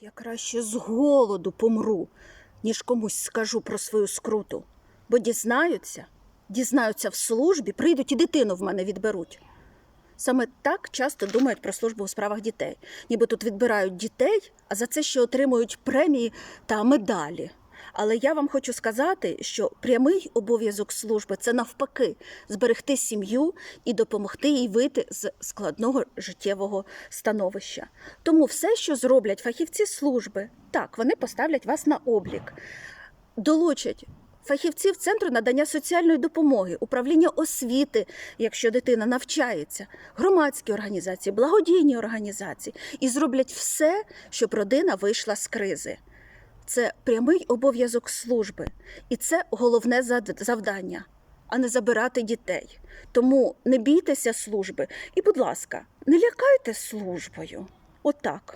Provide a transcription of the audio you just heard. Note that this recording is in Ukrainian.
Я краще з голоду помру, ніж комусь скажу про свою скруту. Бо дізнаються, дізнаються в службі, прийдуть і дитину в мене відберуть. Саме так часто думають про службу у справах дітей. Ніби тут відбирають дітей, а за це ще отримують премії та медалі. Але я вам хочу сказати, що прямий обов'язок служби це навпаки зберегти сім'ю і допомогти їй вийти з складного життєвого становища. Тому все, що зроблять фахівці служби, так, вони поставлять вас на облік, долучать фахівців Центру надання соціальної допомоги, управління освіти, якщо дитина навчається, громадські організації, благодійні організації, і зроблять все, щоб родина вийшла з кризи. Це прямий обов'язок служби, і це головне завдання, а не забирати дітей. Тому не бійтеся служби і, будь ласка, не лякайте службою. Отак.